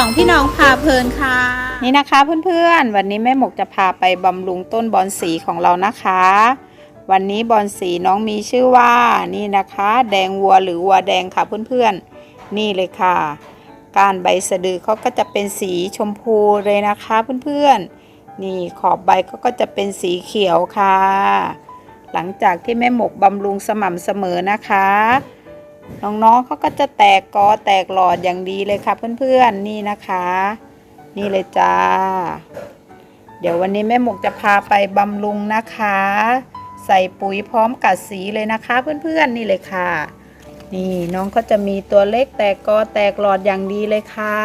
องพี่น้องพาเพลินค่ะ นี่นะคะเพื่อนๆ วันนี้แม่หมกจะพาไปบำรุงต้นบอนสีของเรานะคะ วันนี้บอนสีน้องมีชื่อว่านี่นะคะ แดงวัวหรือวัวแดงค่ะเพื่อนๆ นี่เลยค่ะ การใบสะดือเขาก็จะเป็นสีชมพูเลยนะคะเพื่อนๆ นี่ขอบใบเขาก็จะเป็นสีเขียวค่ะ หลังจากที่แม่หมกบำรุงสม่ำเสมอนะคะ น้องๆเขาก็จะแตกกอแตกหลอดอย่างดีเลยค่ะเพื่อนๆนี่นะคะ นี่เลยจ้า เดี๋ยววันนี้แม่หมกจะพาไปบำรุงนะคะ ใส่ปุ๋ยพร้อมกัดสีเลยนะคะ เพื่อนๆนี่เลยค่ะ นี่น้องก็จะมีตัวเล็กแตกกอแตกหลอดอย่างดีเลยค่ะ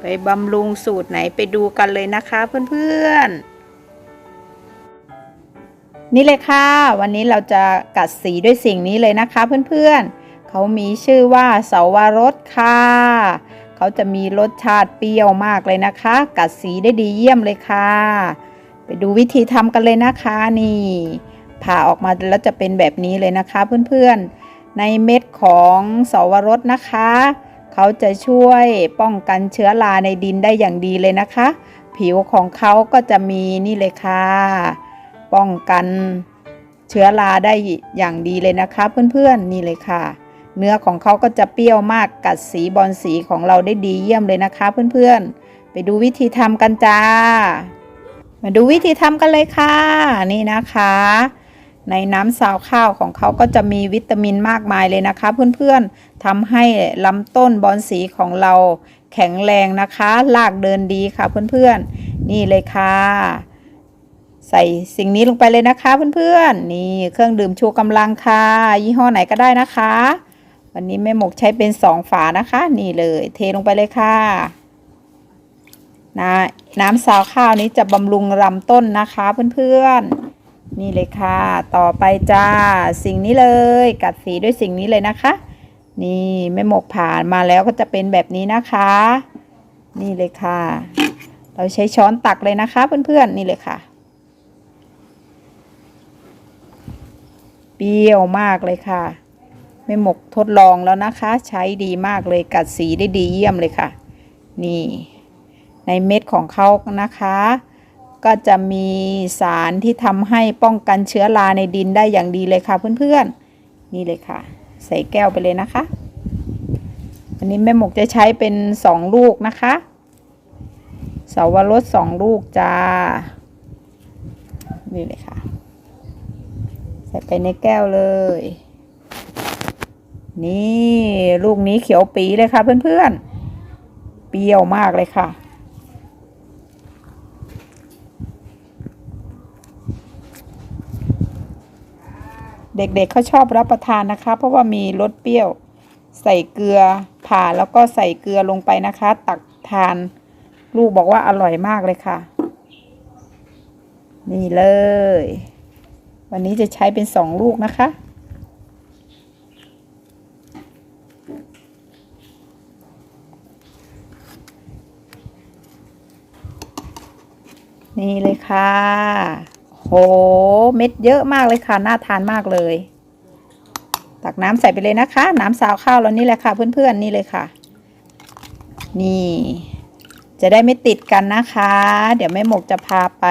ไปบำรุงสูตรไหนไปดูกันเลยนะคะเพื่อนๆ นี่เลยค่ะ วันนี้เราจะกัดสีด้วยสิ่งนี้เลยนะคะเพื่อนๆ เขามีชื่อว่าเสาวรสค่ะ เขาจะมีรสชาติเปรี้ยวมากเลยนะคะ กัดสีได้ดีเยี่ยมเลยค่ะ ไปดูวิธีทำกันเลยนะคะนี่ผ่าออกมาแล้วจะเป็นแบบนี้เลยนะคะเพื่อนๆ ในเม็ดของเสาวรสนะคะ เขาจะช่วยป้องกันเชื้อราในดินได้อย่างดีเลยนะคะ ผิวของเขาก็จะมีนี่เลยค่ะ ป้องกันเชื้อราได้อย่างดีเลยนะคะเพื่อนๆนี่เลยค่ะ เนื้อของเขาก็จะเปรี้ยวมากกัดสีบอลสีของเราได้ดีเยี่ยมเลยนะคะเพื่อนๆ ไปดูวิธีทำกันจ้า มาดูวิธีทำกันเลยค่ะ นี่นะคะ ในน้ำสาวข้าวของเขาก็จะมีวิตามินมากมายเลยนะคะเพื่อนๆทำให้ลำต้นบอลสีของเราแข็งแรงนะคะลากเดินดีค่ะเพื่อนๆ นี่เลยค่ะ ใส่สิ่งนี้ลงไปเลยนะคะเพื่อนๆ นี่เครื่องดื่มชูกำลังค่ะ ยี่ห้อไหนก็ได้นะคะ วันนี้แม่หมกใช้เป็นสองฝานะคะ นี่เลยเทลงไปเลยค่ะนะน้ำซาวข้าวนี้จะบำรุงลำต้นนะคะเพื่อนๆ นี่เลยค่ะ ต่อไปจ้าสิ่งนี้เลย กัดสีด้วยสิ่งนี้เลยนะคะ นี่แม่หมกผ่านมาแล้วก็จะเป็นแบบนี้นะคะ นี่เลยค่ะ เราใช้ช้อนตักเลยนะคะเพื่อนๆ นี่เลยค่ะ ปรี้ยวมากเลยค่ะแม่หมกทดลองแล้วนะคะ ใช้ดีมากเลยกัดสีได้ดีเยี่ยมเลยค่ะ นี่ ในเม็ดของเขานะคะ ก็จะมีสารที่ทำให้ป้องกันเชื้อราในดินได้อย่างดีเลยค่ะเพื่อนๆ นี่เลยค่ะ ใส่แก้วไปเลยนะคะ อันนี้แม่หมกจะใช้เป็นสองลูกนะคะเสาวรสสองลูกจ้า นี่เลยค่ะ ส่ไปในแก้วเลย นี่ลูกนี้เขียวปีเลยค่ะเพื่อนๆ เปรี้ยวมากเลยค่ะ เด็กๆเเขาชอบรับประทานนะคะ เพราะว่ามีรสเปรี้ยว ใส่เกลือผ่าแล้วก็ใส่เกลือลงไปนะคะ ตักทาน ลูกบอกว่าอร่อยมากเลยค่ะ นี่เลย วันนี้จะใช้เป็นสองลูกนะคะ นี่เลยค่ะ โห เม็ดเยอะมากเลยค่ะ น่าทานมากเลย ตักน้ำใส่ไปเลยนะคะ น้ำสาวข้าวเรานี่แหละค่ะ เพื่อนๆ นี่เลยค่ะ นี่ จะได้ไม่ติดกันนะคะ เดี๋ยวแม่หมกจะพาไป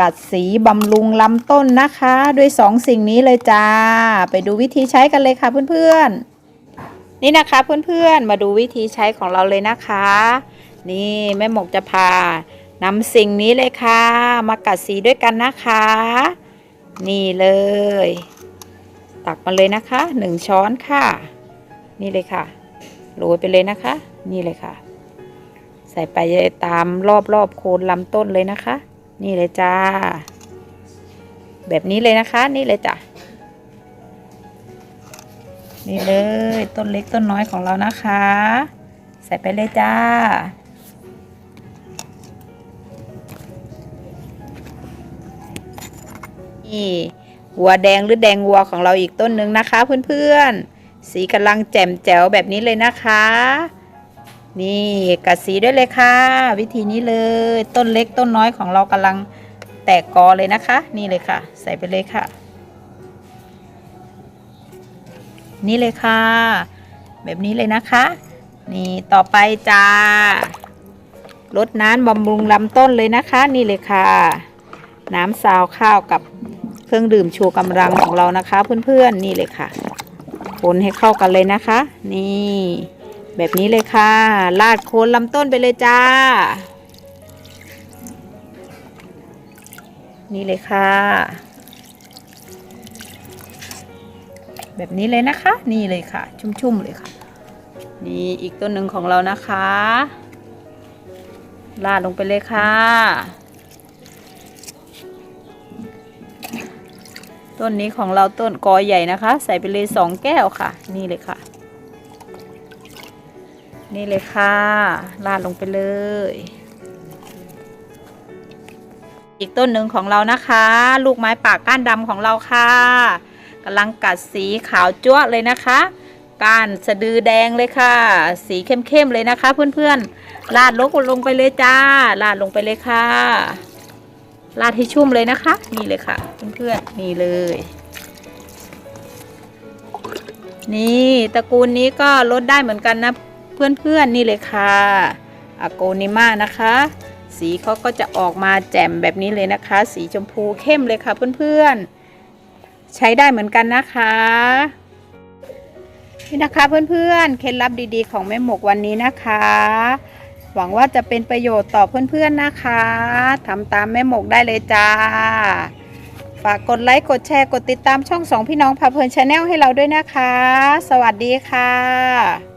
กัดสีบำรุงลำต้นนะคะ ด้วยสองสิ่งนี้เลยจ้า ไปดูวิธีใช้กันเลยค่ะเพื่อนๆ นี่นะคะเพื่อนๆ มาดูวิธีใช้ของเราเลยนะคะ นี่แม่หมกจะพานำสิ่งนี้เลยค่ะ มากัดสีด้วยกันนะคะ นี่เลย ตักมาเลยนะคะหนึ่งช้อนค่ะ นี่เลยค่ะโรยไปเลยนะคะ นี่เลยค่ะ ใส่ไปตามรอบรอบๆโคนลำต้นเลยนะคะ นี่เลยจ้า แบบนี้เลยนะคะ นี่เลยจ้ะนี่เลยต้นเล็กต้นน้อยของเรานะคะ ใส่ไปเลยจ้า นี่วัวแดงหรือแดงวัวของเราอีกต้นหนึ่งนะคะเพื่อนๆ สีกำลังแจ่มแจ๋วแบบนี้เลยนะคะ นี่กัดสีด้วยเลยค่ะ วิธีนี้เลยต้นเล็กต้นน้อยของเรากำลังแตกกอเลยนะคะ นี่เลยค่ะ ใส่ไปเลยค่ะ นี่เลยค่ะ แบบนี้เลยนะคะ นี่ต่อไปจ้าลดน้ำบำรุงลำต้นเลยนะคะ นี่เลยค่ะ น้ำซาวข้าวกับเครื่องดื่มชูกำลังของเรานะคะ เพื่อนๆนี่เลยค่ะคนให้เข้ากันเลยนะคะ นี่ แบบนี้เลยค่ะ ลาดโคนลำต้นไปเลยจ้า นี่เลยค่ะ แบบนี้เลยนะคะ นี่เลยค่ะ ชุ่มๆเลยค่ะ นี่อีกต้นหนึ่งของเรานะคะ ลาดลงไปเลยค่ะ ต้นนี้ของเราต้นกอใหญ่นะคะ ใส่ไปเลยสองแก้วค่ะ นี่เลยค่ะ นี่เลยค่ะลาดลงไปเลย อีกต้นหนึ่งของเรานะคะ ลูกไม้ปากก้านดำของเราค่ะกำลังกัดสีขาวจ้วเลยนะคะ ก้านสะดือแดงเลยค่ะ สีเข้มๆเลยนะคะ เพื่อนๆลาดลงลงไปเลยจ้าลาดลงไปเลยค่ะลาดให้ชุ่มเลยนะคะ นี่เลยค่ะ เพื่อนๆนี่เลย นี่ตระกูลนี้ก็ลดได้เหมือนกันนะ เพื่อนๆนี่เลยค่ะอโกนิมานะคะ สีเขาก็จะออกมาแจ่มแบบนี้เลยนะคะ สีชมพูเข้มเลยค่ะเพื่อนๆ ใช้ได้เหมือนกันนะคะนี่นะคะเพื่อนๆ เคล็ดลับดีๆ ของแม่หมกวันนี้นะคะ หวังว่าจะเป็นประโยชน์ต่อเพื่อนๆนะคะทำตามแม่หมกได้เลยจ้า ฝากกดไลค์ กดแชร์ กดติดตามช่องสองพี่น้องพาเพลินชาแนลให้เราด้วยนะคะ สวัสดีค่ะ